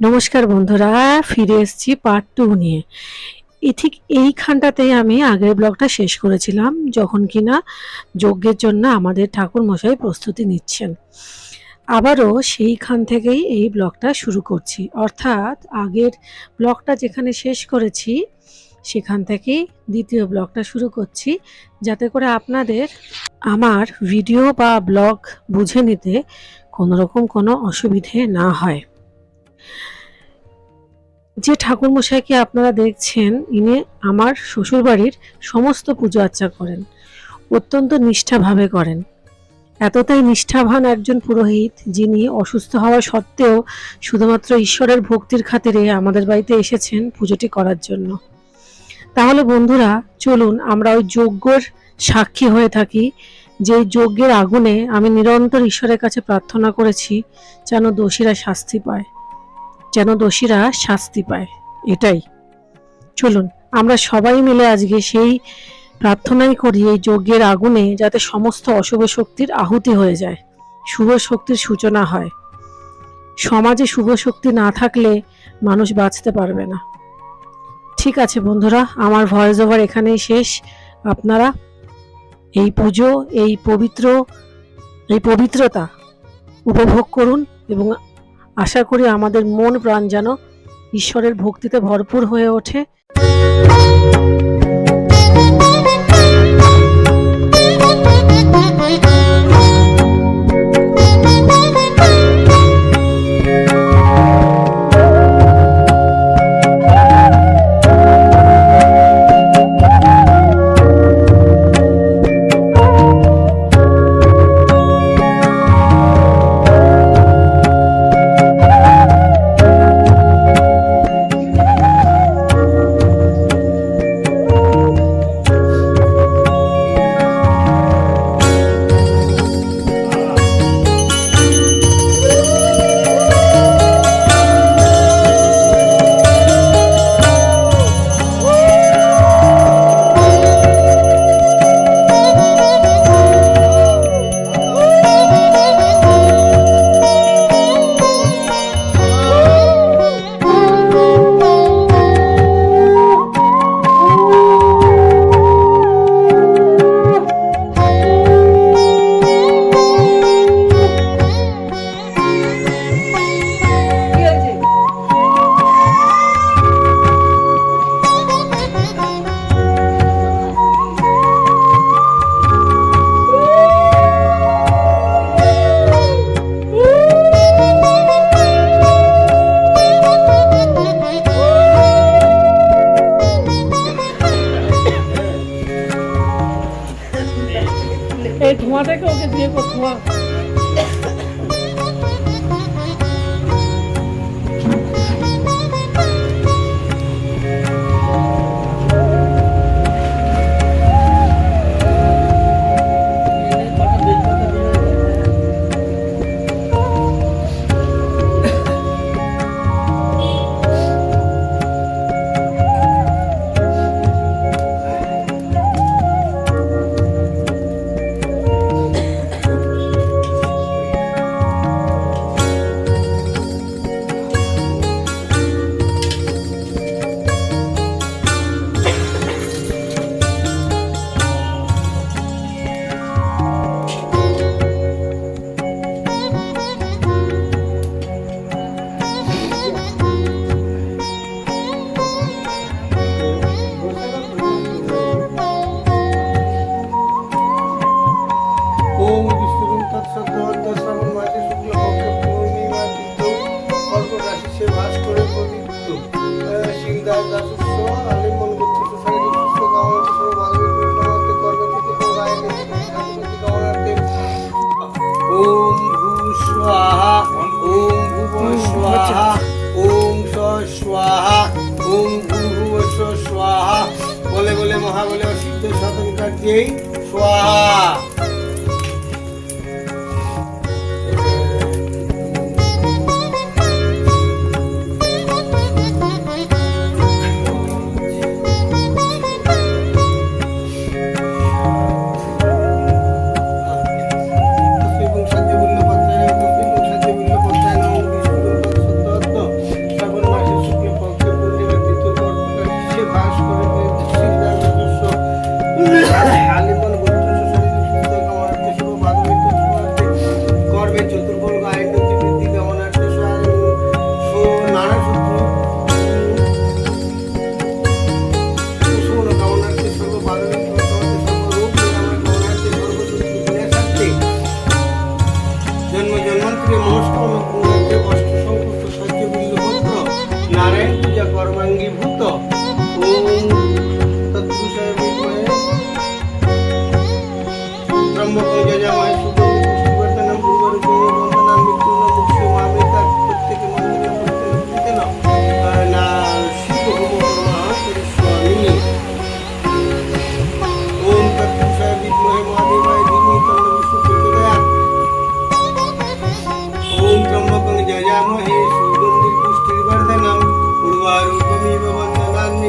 নমস্কার বন্ধুরা, ফিরে এসেছি পার্ট টু নিয়ে। এ ঠিক এইখানটাতেই আমি আগের ব্লগটা শেষ করেছিলাম, যখন কিনা যজ্ঞের জন্য আমাদের ঠাকুর মশাই প্রস্তুতি নিচ্ছেন। আবারও সেইখান থেকেই এই ব্লগটা শুরু করছি। অর্থাৎ আগের ব্লগটা যেখানে শেষ করেছি, সেখান থেকেই দ্বিতীয় ব্লগটা শুরু করছি, যাতে করে আপনাদের আমার ভিডিও বা ব্লগ বুঝে নিতে কোনো রকম কোনো অসুবিধে না হয়। যে ঠাকুরমশাইকে আপনারা দেখছেন, ইনি আমার শ্বশুরবাড়ির সমস্ত পুজো আর্চা করেন, অত্যন্ত নিষ্ঠাভাবে করেন। এতটাই নিষ্ঠাবান একজন পুরোহিত, যিনি অসুস্থ হওয়া সত্ত্বেও শুধুমাত্র ঈশ্বরের ভক্তির খাতিরে আমাদের বাড়িতে এসেছেন পুজোটি করার জন্য। তাহলে বন্ধুরা, চলুন, আমরা ওই যজ্ঞর সাক্ষী হয়ে থাকি, যে যজ্ঞের আগুনে আমি নিরন্তর ঈশ্বরের কাছে প্রার্থনা করেছি, যেন দোষীরা শাস্তি পায়। যেন দোষীরা শাস্তি পায়। এটাই। চলুন, আমরা সবাই মিলে আজকে সেই প্রার্থনাই করি এই যজ্ঞের আগুনে যাতে সমস্ত অশুভ শক্তির আহুতি হয়ে যায়, শুভ শক্তির সূচনা হয়। সমাজে শুভ শক্তি না থাকলে মানুষ বাঁচতে পারবে না। ঠিক আছে বন্ধুরা, আমার ভয়েস ওভার এখানেই শেষ। আপনারা এই পুজো, এই পবিত্র, এই পবিত্রতা উপভোগ করুন এবং আশা করি আমাদের মন প্রাণ যেন ঈশ্বরের ভক্তিতে ভরপুর হয়ে ওঠে। এই ধোঁয়াটাকে ওকে বলে বলে মহাবলে অসিদ্ধ সাধন কার্যেই স্বাহা। जन्म जन्मांतरी मोस्टो में कुंभ के पास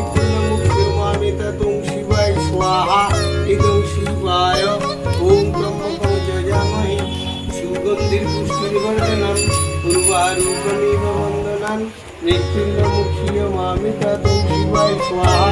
चैतन्यमुख्यमानिततुं शिवाय स्वाहा इदं शिवाय ॐ ब्रह्मपञ्चजामहे सुगन्धिर्पुष्टिवर्धनं पूर्वारूपमिव वन्दनं मृत्युर्नमुखीयमामिततुं शिवाय स्वाहा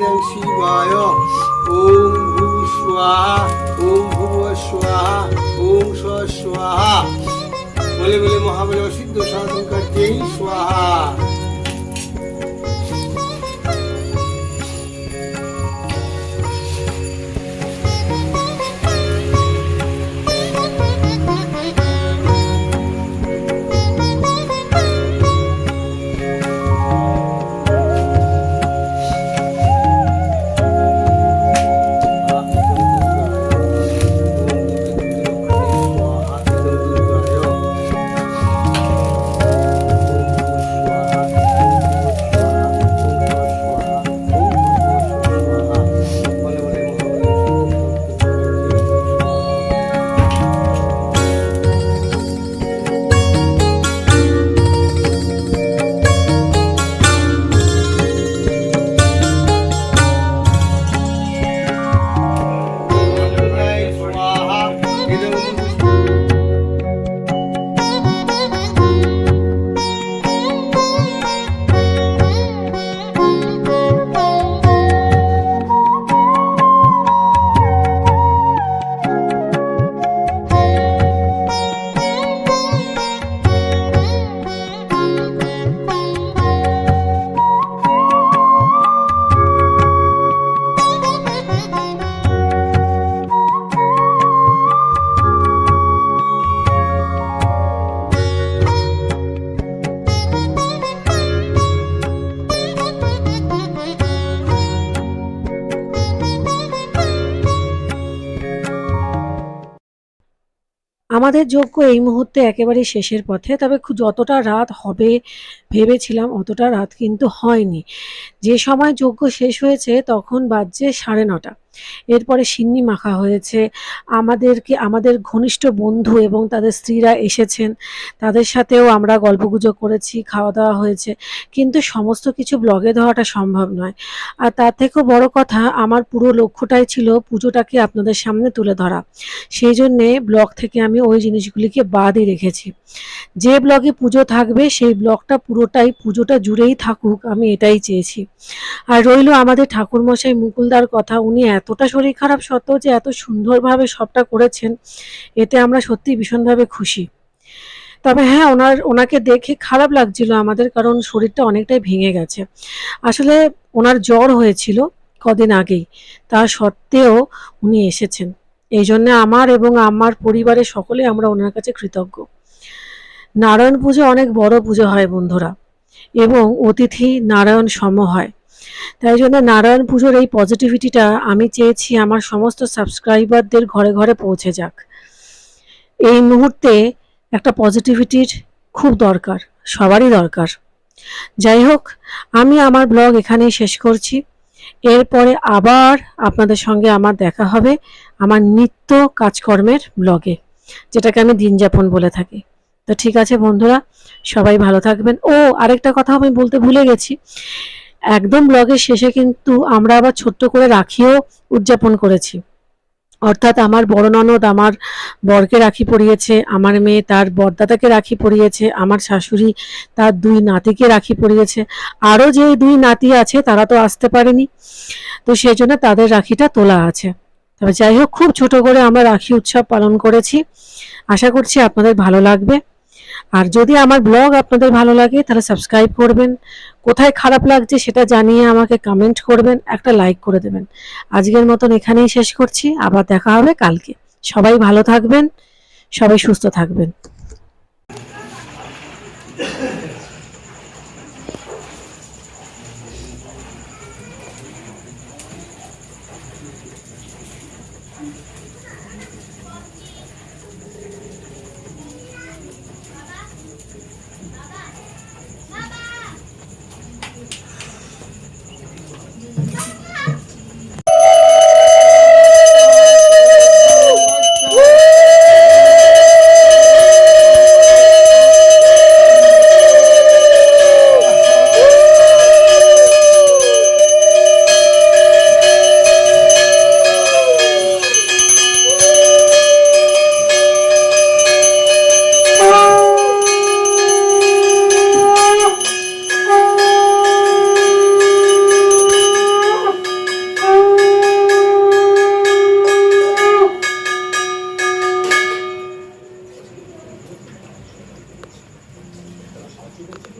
ইদং শিবায় ওম ভূ স্বাহা ওম ভুব স্বাহা ওম স্ব স্বাহা বলে বলে মহাবলে সিদ্ধ সাধন করতে স্বাহা আমাদের যজ্ঞ এই মুহূর্তে একেবারে শেষের পথে, তবে যতটা রাত হবে ভেবেছিলাম অতটা রাত কিন্তু হয়নি। যে সময় যজ্ঞ শেষ হয়েছে তখন বাজছে সাড়ে নটা। এরপরে সিন্নি মাখা হয়েছে। আমাদেরকে, আমাদের ঘনিষ্ঠ বন্ধু এবং তাদের স্ত্রীরা এসেছেন। তাদের সাথেও আমরা গল্পগুজব করেছি খাওয়া দাওয়া হয়েছে। কিন্তু সমস্ত কিছু ব্লগে দেওয়াটা সম্ভব নয়। আর তার থেকেও বড় কথা, আমার পুরো লক্ষ্যটাই ছিল পুজোটাকে আপনাদের সামনে তুলে ধরা। সেই জন্যে ব্লগ থেকে আমি ওই জিনিসগুলিকে বাদই রেখেছি। যে ব্লগে পুজো থাকবে, সেই ব্লগটা পুরোটাই পুজোটা জুড়েই থাকুক, আমি এটাই চেয়েছি। আর রইল আমাদের ঠাকুরমশাই মুকুলদার কথা, উনি এতটা শরীর খারাপ সত্ত্বেও যে এত সুন্দরভাবে সবটা করেছেন, এতে আমরা সত্যি ভীষণভাবে খুশি। তবে হ্যাঁ ওনার, ওনাকে দেখে খারাপ লাগছিল আমাদের, কারণ শরীরটা অনেকটাই ভেঙে গেছে। আসলে ওনার জ্বর হয়েছিল কদিন আগেই, তা সত্ত্বেও উনি এসেছেন। এই জন্য আমার এবং আমার পরিবারের সকলে আমরা ওনার কাছে কৃতজ্ঞ। নারায়ণ পুজো অনেক বড় পুজো হয় বন্ধুরা, এবং অতিথি নারায়ণ সম হয়। তাই জন্য নারায়ণ পুজোর এই পজিটিভিটিটা আমি চেয়েছি আমার সমস্ত সাবস্ক্রাইবারদের ঘরে ঘরে পৌঁছে যাক। এই মুহূর্তে একটা পজিটিভিটির খুব দরকার, সবারই দরকার। যাই হোক, আমি আমার ব্লগ এখানেই শেষ করছি। এরপরে আবার আপনাদের সঙ্গে আমার দেখা হবে আমার নিত্য কাজকর্মের ব্লগে যেটাকে আমি দিন যাপন বলে থাকি। তো ঠিক আছে বন্ধুরা, সবাই ভালো থাকবেন। ও, আরেকটা কথা আমি বলতে ভুলে গেছি। একদম ব্লগের শেষে কিন্তু আমরা আবার ছোট্ট করে রাখিও উদযাপন করেছি। অর্থাৎ আমার বড় ননদ আমার বরকে রাখি পরিয়েছে, আমার মেয়ে তার বরদাদাকে রাখি পরিয়েছে, আমার শাশুড়ি তার দুই নাতিকে রাখি পরিয়েছে। আরও যে দুই নাতি আছে তারা তো আসতে পারেনি, তো সেই জন্য তাদের রাখিটা তোলা আছে। তবে যাই হোক, খুব ছোট করে আমরা রাখি উৎসব পালন করেছি। আশা করছি আপনাদের ভালো লাগবে। আর যদি আমার ব্লগ আপনাদের ভালো লাগে, তাহলে সাবস্ক্রাইব করবেন। কোথায় খারাপ লাগছে সেটা জানিয়ে আমাকে কমেন্ট করবেন, একটা লাইক করে দেবেন। আজকের মতন এখানেই শেষ করছি, আবার দেখা হবে কালকে। সবাই ভালো থাকবেন, সবাই সুস্থ থাকবেন। ঠিক আছে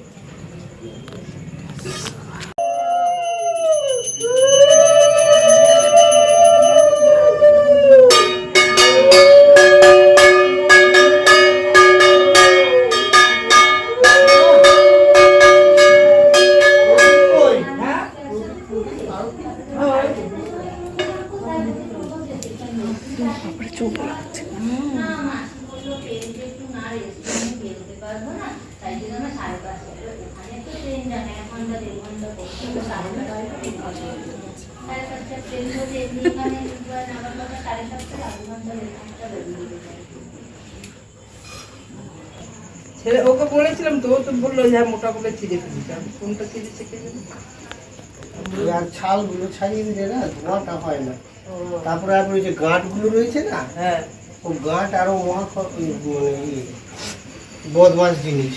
ছেলে ওকে বলেছিলাম তো তো বলল হ্যাঁ মোটা বলে ছিঁড়ে ফেলেছে। আমি কোনটা ছিঁড়েছে কে জানে আর ছালগুলো ছাড়িয়ে দিলে না ধোঁয়াটা হয় না। তারপরে আপনার ওই যে গাঁটগুলো রয়েছে না হ্যাঁ। ও গাঁট আরও মহা মানে ই বদমাস জিনিস।